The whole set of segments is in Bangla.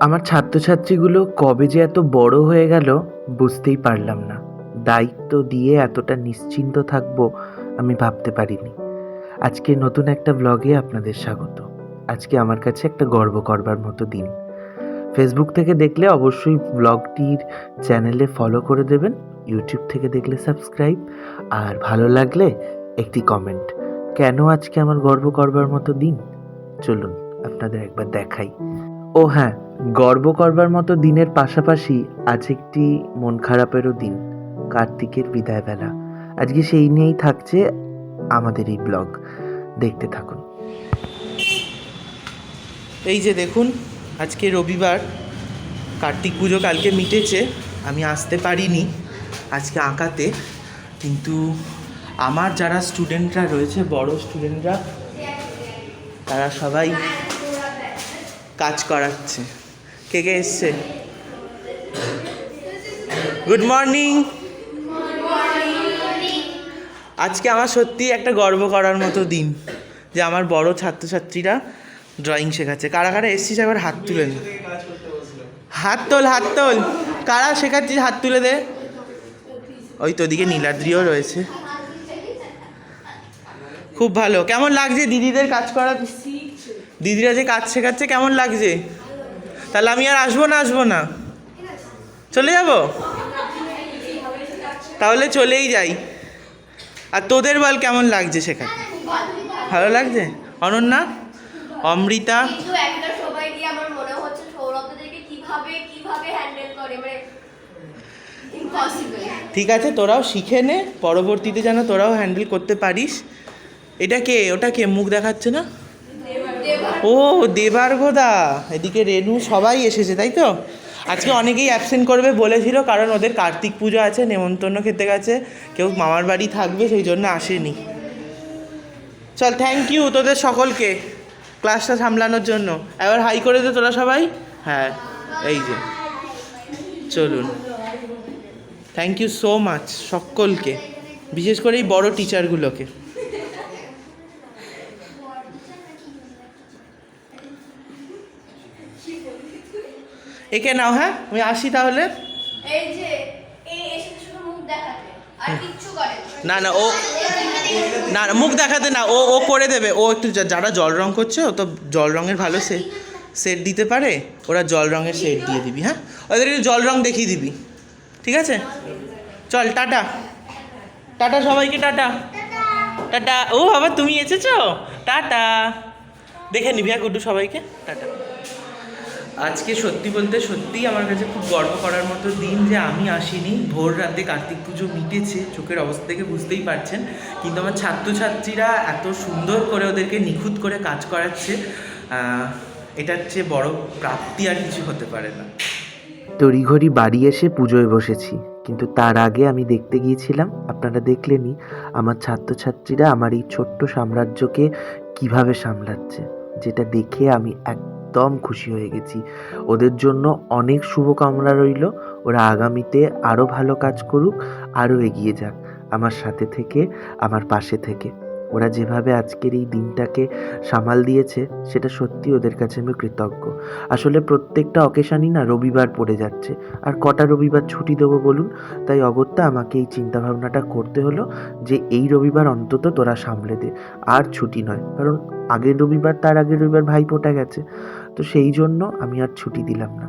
আমার ছাত্রছাত্রীগুলো কবে যে এত বড় হয়ে গেল বুঝতেই পারলাম না। দায়িত্ব দিয়ে এতটা নিশ্চিন্ত থাকব আমি ভাবতে পারিনি। আজকে নতুন একটা ব্লগে আপনাদের স্বাগত। আজকে আমার কাছে একটা গর্ব করবার মতো দিন। ফেসবুক থেকে দেখলে অবশ্যই ব্লগটির চ্যানেলে ফলো করে দেবেন ইউটিউব থেকে দেখলে সাবস্ক্রাইব আর ভালো লাগলে একটি কমেন্ট কেন আজকে আমার গর্ব করবার মতো দিন? চলুন আপনাদের একবার দেখাই। ও হ্যাঁ গর্ব করবার মতো দিনের পাশাপাশি আজ একটি মন খারাপেরও দিন, কার্তিকের বিদায় বেলা আজকে সেই নিয়েই থাকছে আমাদের এই ব্লগ। দেখতে থাকুন। এই যে দেখুন, আজকে রবিবার, কার্তিক পুজো কালকে মিটেছে, আমি আসতে পারিনি আজকে আঁকাতে, কিন্তু আমার যারা স্টুডেন্টরা রয়েছে, বড় স্টুডেন্টরা তারা সবাই কাজ করাচ্ছে। কে কে এসছে? গুড মর্নিং আজকে আমার সত্যি একটা গর্ব করার মতো দিন, যে আমার বড় ছাত্রছাত্রীরা ড্রয়িং শেখাচ্ছে। কারা কারা এসছিস একবার হাত তুলে নে। হাত তোল হাত তোল। কারা শেখাচ্ছিস হাত তুলে দে? ওই তো ওদিকে নীলাদ্রিও রয়েছে। খুব ভালো। কেমন লাগছে দিদিদের কাজ করা? দিদিরা যে কাজ শেখাচ্ছে কেমন লাগছে? তাহলে আমি আর আসব না আসব না? চলে যাব? তাহলে চলেই যাই। আর তোদের বল কেমন লাগছে শেখাতে ভালো লাগছে? অনন্যা? অমৃতা? মনে ঠিক আছে তোরাও শিখে নে পরবর্তীতে যেন তোরাও হ্যান্ডেল করতে পারিস। এটা কে? ওটা কে? মুখ দেখাচ্ছে না? ও দেবার্ঘদা এদিকে রেনু সবাই এসেছে, তাই তো? আজকে অনেকেই অ্যাবসেন্ট করবে বলেছিল, কারণ ওদের কার্তিক পুজো আছে, নেমন্তন্ন খেতে গেছে, কেউ মামার বাড়ি থাকবে, সেই জন্য আসেনি। চল থ্যাংক ইউ তোদের সকলকে ক্লাসটা সামলানোর জন্য। এবার হাই করে দে তোরা সবাই। হ্যাঁ এই যে। চলুন। থ্যাংক ইউ সো মাচ সকলকে, বিশেষ করে এই বড় টিচারগুলোকে একে নাও হ্যাঁ? আমি আসি তাহলে। এই যে এই এসে শুধু মুখ দেখাতে আর কিচ্ছু করে না না ও না না, মুখ দেখাতে না ও ও করে দেবে। ও একটু যা- যারা জল রং করছে ও তো জল রঙের ভালো সে সেট দিতে পারে। ওরা জল রঙের সেট দিয়ে দিবি হ্যাঁ? ওদের একটু জল রং দেখিয়ে দিবি ঠিক আছে? চল টাটা। টাটা সবাইকে টাটা। টাটা। ও বাবা তুমি এসেছ? টাটা। দেখে নিবি হ্যাঁ গুড্ডু সবাইকে? টাটা। আজকে সত্যি বলতে সত্যিই আমার কাছে খুব গর্ব করার মতো দিন যে আমি আসিনি। ভোর রাতে কার্তিক পুজো মিটেছে, চোখের অবস্থা থেকে বুঝতেই পারছেন। কিন্তু আমার ছাত্রছাত্রীরা এত সুন্দর করে ওদেরকে নিখুঁত করে কাজ করাচ্ছে এটার চেয়ে বড় প্রাপ্তি আর কিছু হতে পারে না। তড়িঘড়ি বাড়ি এসে পুজোয় বসেছি, কিন্তু তার আগে আমি দেখতে গিয়েছিলাম, আপনারা দেখলেনই, আমার ছাত্রছাত্রীরা আমার এই ছোট্ট সাম্রাজ্যকে কীভাবে সামলাচ্ছে, যেটা দেখে আমি একদম খুশি হয়ে গেছি। ওদের জন্য অনেক শুভকামনা রইল। ওরা আগামীতে আরও ভালো কাজ করুক আরও এগিয়ে যাক আমার সাথে থেকে, আমার পাশে থেকে। ওরা যেভাবে আজকের এই দিনটাকে সামাল দিয়েছে, সেটা সত্যি ওদের কাছে আমি কৃতজ্ঞ। আসলে প্রত্যেকটা অকেশানই না রবিবার পড়ে যাচ্ছে। আর কটা রবিবার ছুটি দেবো বলুন? তাই অগত্যা আমাকে এই চিন্তাভাবনাটা করতে হলো যে এই রবিবার অন্তত তোরা সামলে দে। আর ছুটি নয়, কারণ আগের রবিবার তার আগের রবিবার ভাইফোঁটা গেছে। তো সেই জন্য আমি আর ছুটি দিলাম না।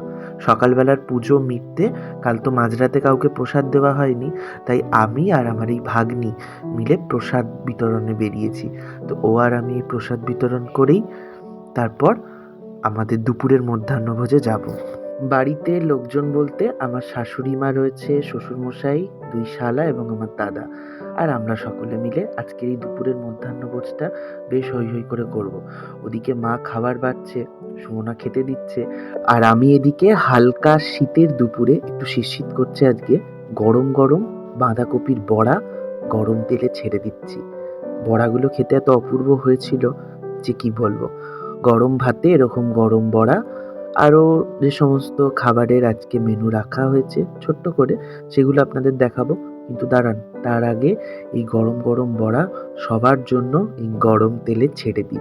সকালবেলার পুজো মিটতে কাল তো মাঝরাতে কাউকে প্রসাদ দেওয়া হয়নি, তাই আমি আর আমার এই ভাগ্নি মিলে প্রসাদ বিতরণে বেরিয়েছি। তো ও আর আমি প্রসাদ বিতরণ করেই তারপর আমাদের দুপুরের মধ্যাহ্নভোজে যাব। বাড়িতে লোকজন বলতে আমার শাশুড়ি মা রয়েছে, শ্বশুরমশাই, দুই শালা এবং আমার দাদা। আর আমরা সকলে মিলে আজকের এই দুপুরের মধ্যাহ্নভোজটা বেশ হই হই করে করব। ওদিকে মা খাবার বাড়ছে, সুমনা খেতে দিচ্ছে। আর আমি এদিকে হালকা শীতের দুপুরে একটু শীত করছে আজকে। গরম গরম বাঁধাকপির বড়া গরম তেলে ছেড়ে দিচ্ছি। বড়াগুলো খেতে এত অপূর্ব হয়েছিল যে কি বলব? গরম ভাতে এরকম গরম বড়া আরও যে সমস্ত খাবারের আজকে মেনু রাখা হয়েছে, ছোট্ট করে, সেগুলো আপনাদের দেখাবো। কিন্তু দাঁড়ান, তার আগে এই গরম গরম বড়া সবার জন্য এই গরম তেলে ছেড়ে দিই।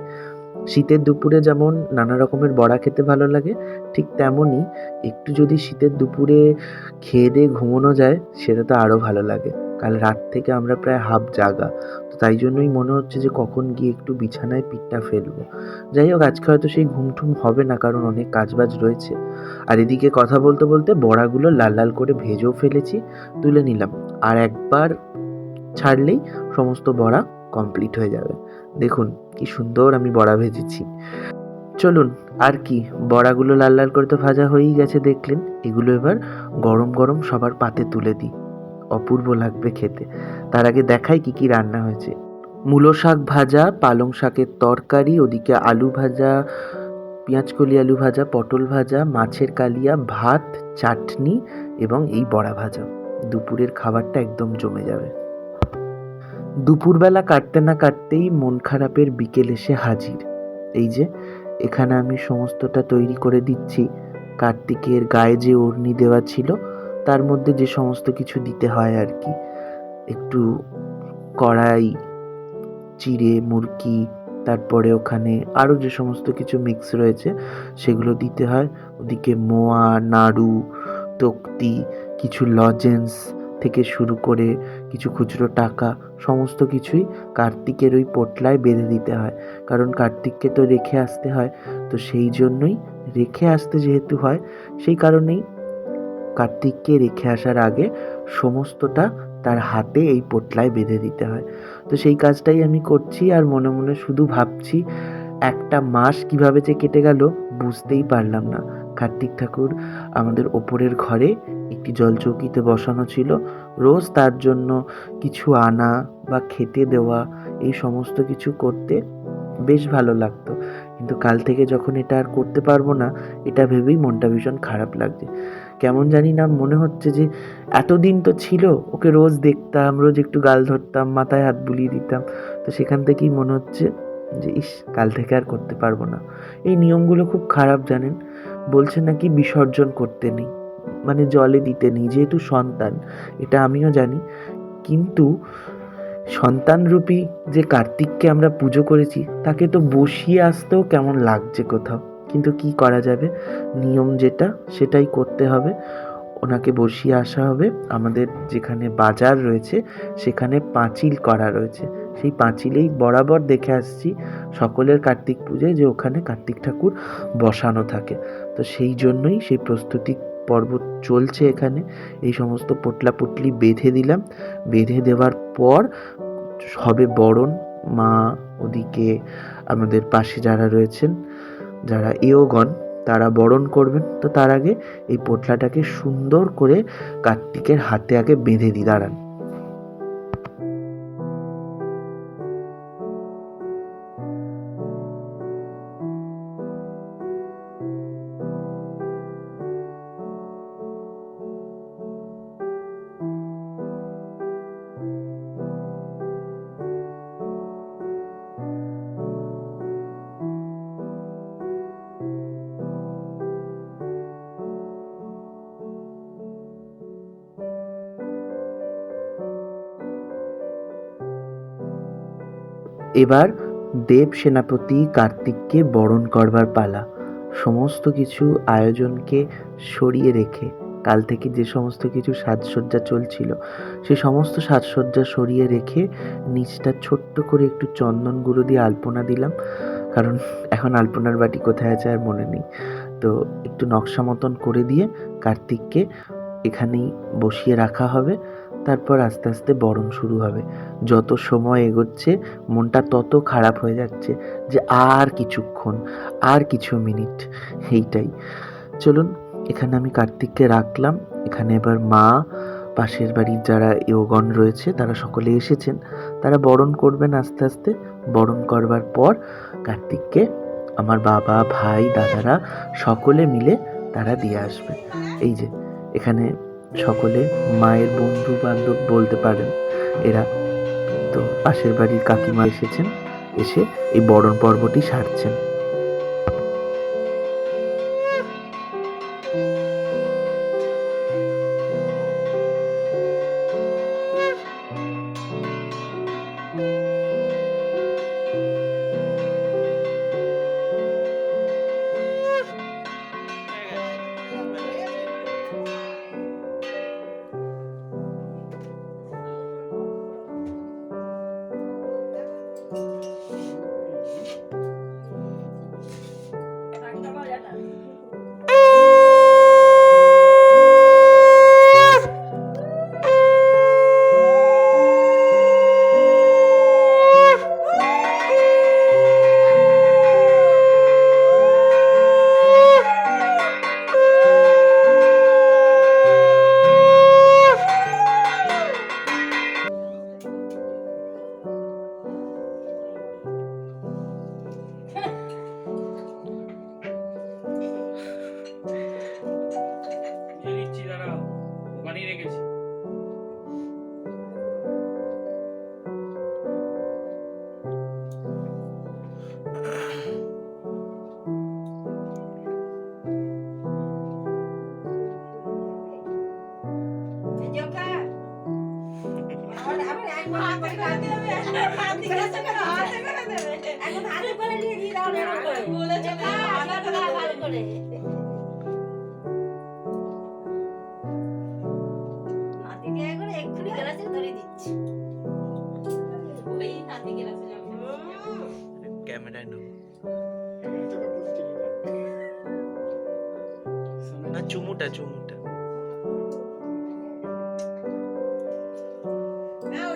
শীতের দুপুরে যেমন নানা রকমের বড়া খেতে ভালো লাগে, ঠিক তেমনই একটু যদি শীতের দুপুরে খেয়ে দিয়ে ঘুমোনো যায়, সেটা তো আরও ভালো লাগে। কাল রাত থেকে আমরা প্রায় হাফ জাগা। তাই জন্যই মনে হচ্ছে যে কখন গিয়ে একটু বিছানায় পিঠটা ফেলব। যাই হোক, আজকে হয়তো সেই ঘুমঠুম হবে না, কারণ অনেক কাজবাজ রয়েছে। আর এদিকে কথা বলতে বলতে বড়াগুলো লাল লাল করে ভেজেও ফেলেছি, তুলে নিলাম। আর একবার ছাড়লেই সমস্ত বড়া কমপ্লিট হয়ে যাবে। দেখুন কি সুন্দর আমি বড়া ভেজেছি। চলুন, আর কি? বড়াগুলো লাল লাল করে তো ভাজা হয়েই গেছে, দেখলেন। এগুলো এবার গরম গরম সবার পাতে তুলে দিই। অপূর্ব লাগবে খেতে। তার আগে দেখাই কি কি রান্না হয়েছে। মূলো শাক ভাজা, পালং শাকের তরকারি, ওদিকে আলু ভাজা, পেঁয়াজকলি আলু ভাজা, পটল ভাজা, মাছের কালিয়া, ভাত, চাটনি এবং এই বড়া ভাজা। দুপুরের খাবারটা একদম জমে যাবে। দুপুরবেলা কাটতে না কাটতেই মন খারাপের বিকেল এসে হাজির। এই যে, এখানে আমি সমস্তটা তৈরি করে দিচ্ছি। কার্তিকের গায়ে যে ওড়নি দেওয়া ছিল তার মধ্যে যে সমস্ত কিছু দিতে হয় আর কি। একটু কড়াই, চিড়ে মুরকি তারপরে ওখানে আরও যে সমস্ত কিছু মিক্স রয়েছে, সেগুলো দিতে হয়। ওদিকে মোয়া, নাড়ু, তক্তি, কিছু লজেন্স থেকে শুরু করে কিছু খুচরো টাকা, সমস্ত কিছুই কার্তিকের ওই পোটলায় বেঁধে দিতে হয়। কারণ কার্তিককে তো রেখে আসতে হয়, তো সেই জন্যই রেখে আসতে যেহেতু হয়, সেই কারণেই কার্তিককে রেখে আসার আগে সমস্তটা তার হাতে এই পোটলায় বেঁধে দিতে হয়। তো সেই কাজটাই আমি করছি আর মনে মনে শুধু ভাবছি, একটা মাস কীভাবে যে কেটে গেল বুঝতেই পারলাম না। কার্তিক ঠাকুর আমাদের ওপরের ঘরে একটি জলচৌকিতে বসানো ছিল। রোজ তার জন্য কিছু আনা বা খেতে দেওয়া, এই সমস্ত কিছু করতে বেশ ভালো লাগতো। কিন্তু কাল থেকে যখন এটা আর করতে পারব না, এটা ভেবেই মনটা ভীষণ খারাপ লাগছে। কেমন জানি না, মনে হচ্ছে যে এতদিন তো ছিল, ওকে রোজ দেখতাম, রোজ একটু গাল ধরতাম, মাথায় হাত বুলিয়ে দিতাম। তো সেখান থেকেই মনে হচ্ছে যে, ইস, কাল থেকে আর করতে পারব না। এই নিয়মগুলো খুব খারাপ, জানেন? বলছে নাকি বিসর্জন করতে নেই মানে জলে দিতে নেই, যেহেতু সন্তান, এটা আমিও জানি। কিন্তু সন্তানরূপী যে কার্তিককে আমরা পুজো করেছি, তাকে তো বসিয়ে আসতেও কেমন লাগছে কোথাও। কিন্তু কি করা যাবে? নিয়ম যেটা, সেটাই করতে হবে। ওনাকে বসিয়ে আসা হবে। আমাদের যেখানে বাজার রয়েছে, সেখানে পাঁচিল করা রয়েছে। সেই পাঁচিলেই বরাবর দেখে আসছি সকলের কার্তিক পুজোয় যে ওখানে কার্তিক ঠাকুর বসানো থাকে। তো সেই জন্যই সেই প্রস্তুতি পর্ব চলছে এখানে। এই সমস্ত পোটলা পুটলি বেঁধে দিলাম। বেঁধে দেওয়ার পর হবে বরণ। মা ওদিকে আমাদের পাশে যারা রয়েছেন যারা ইয়োগন, তারা বরণ করবেন। তো তার আগে এই পোটলাটাকে সুন্দর করে কার্তিকের হাতে আগে বেঁধে দিয়ে দাঁড়ান। এবার দেব সেনাপতি কার্তিককে বরণ করবার পালা। সমস্ত কিছু আয়োজনকে সরিয়ে রেখে, কাল থেকে যে সমস্ত কিছু সাজসজ্জা চলছিল, সে সমস্ত সাজসজ্জা সরিয়ে রেখে নিচটা ছোট্ট করে একটু চন্দন গুঁড়ো দিয়ে আলপনা দিলাম। কারণ এখন আলপনার বাটি কোথায় আছে আর মনে নেই। তো একটু নকশা মতন করে দিয়ে কার্তিককে এখানেই বসিয়ে রাখা হবে। তারপর আস্তে আস্তে বরণ শুরু হবে। যত সময় এগোচ্ছে, মনটা তত খারাপ হয়ে যাচ্ছে যে আর কিছুক্ষণ, আর কিছু মিনিট। এইটাই। চলুন, এখানে আমি কার্তিককে রাখলাম। এখানে এবার মা, পাশের বাড়ির যারা ইয়োগণ রয়েছে, তারা সকলে এসেছেন। তারা বরণ করবেন আস্তে আস্তে। বরণ করবার পর কার্তিককে আমার বাবা, ভাই, দাদারা সকলে মিলে তারা দিয়ে আসবে। এই যে, এখানে সকলে মায়ের বন্ধু বান্ধব বলতে পারেন। এরা তো পাশের বাড়ির কাকিমা এসেছেন, এসে এই বরণ পর্বটি সারছেন। এখন হাতে করে নিয়ে দিয়ে দাও। হ্যাঁ, ভালো করে।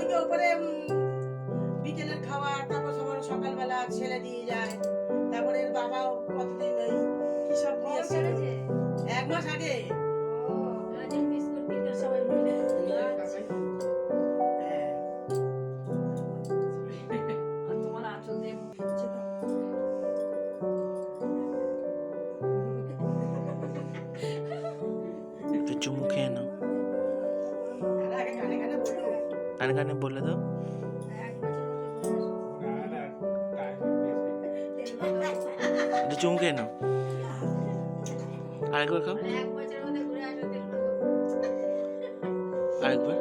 হ্যাঁ ওই ওপরে বিকেলের খাওয়া তারপর সবার সকালবেলা ছেলে দিয়ে যায়। তারপরে এর বাবাও কতদিন ওই কি সব নিয়ে এসেছিল এক মাস আগে। হ্যাঁ। কানে কানে বলে দাও। একটু না আরেকবার খাও। আরেকবার।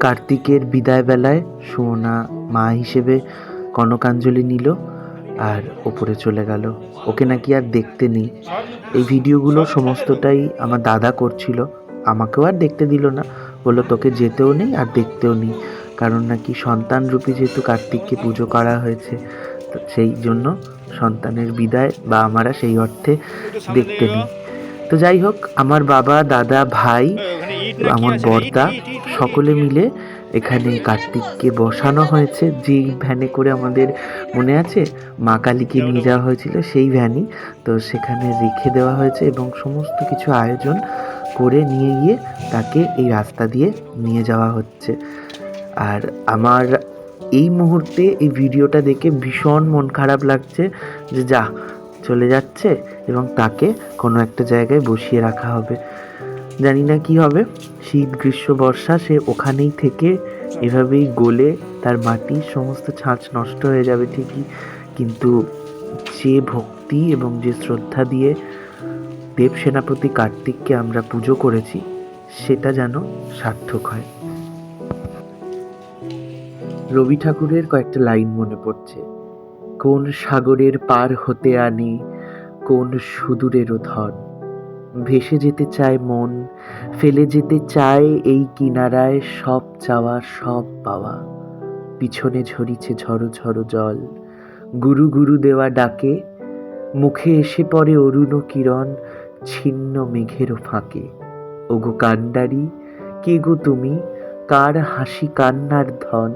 কার্তিকের বিদায় বেলায় সুমনা মা হিসেবে কনকাঞ্জলি নিল আর ওপরে চলে গেল। ওকে নাকি আর দেখতে নেই। এই ভিডিওগুলো সমস্তটাই আমার দাদা করছিল। আমাকেও আর দেখতে দিল না। বলল, তোকে যেতেও নেই আর দেখতেও নেই। কারণ নাকি সন্তান রূপী যেহেতু কার্তিককে পুজো করা হয়েছে, তো সেই জন্য সন্তানের বিদায় বা আমরা সেই অর্থে দেখতে নেই। তো যাই হোক, আমার বাবা, দাদা, ভাই আমার বর্দা সকলে মিলে এখানে কার্তিককে বসানো হয়েছে যেই ভ্যানে করে আমাদের মনে আছে মা কালীকে নিয়ে যাওয়া হয়েছিল সেই ভ্যানই তো সেখানে রেখে দেওয়া হয়েছে এবং সমস্ত কিছু আয়োজন করে নিয়ে গিয়ে তাকে এই রাস্তা দিয়ে নিয়ে যাওয়া হচ্ছে আর আমার এই মুহূর্তে এই ভিডিওটা দেখে ভীষণ মন খারাপ লাগছে যে যা চলে যাচ্ছে এবং তাকে কোনো একটা জায়গায় বসিয়ে রাখা হবে জানি না কি হবে। শীত, গ্রীষ্ম, বর্ষা, সে ওখানেই থেকে এভাবেই গলে তার মাটি সমস্ত ছাঁচ নষ্ট হয়ে যাবে ঠিকই। কিন্তু যে ভক্তি এবং যে শ্রদ্ধা দিয়ে দেব সেনাপতি কার্তিককে আমরা পুজো করেছি, সেটা যেন সার্থক হয়। রবি ঠাকুরের কয়েকটা লাইন মনে পড়ছে। কোন সাগরের পার হতে আনে, কোন সুদূরেরও ধন ভেসে যেতে চায় মন, ফেলে যেতে চায় এই কিনারায় সব চাওয়া, সব পাওয়া। পিছনে ঝরিছে ঝড়ো ঝড়ো জল, গুরু গুরু দেওয়া ডাকে, মুখে এসে পড়ে অরুণ কিরণ, ছিন্ন মেঘেরও ফাঁকে। ওগো কান্ডারি, কে গো তুমি? কার হাসি কান্নার ধন?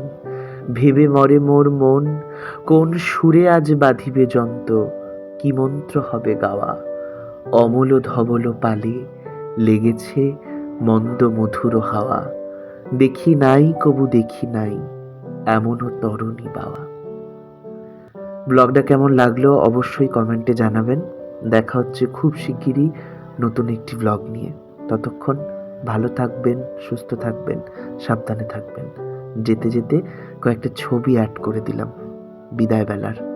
ভেবে মরে মোর মন, কোন সুরে আজ বাঁধিবে যন্ত কি মন্ত্র হবে গাওয়া? অমল ধবল পালে লেগেছে মন্দ মধুর হাওয়া। দেখি নাই কবু দেখি নাই এমনও তরণী বাওয়া। ব্লগটা কেমন লাগল অবশ্যই কমেন্টে জানাবেন। দেখা হচ্ছে খুব শিগগিরই নতুন একটি ব্লগ নিয়ে। ততক্ষণ ভালো থাকবেন, সুস্থ থাকবেন, সাবধানে থাকবেন। যেতে যেতে কয়েকটা ছবি অ্যাড করে দিলাম বিদায় বেলার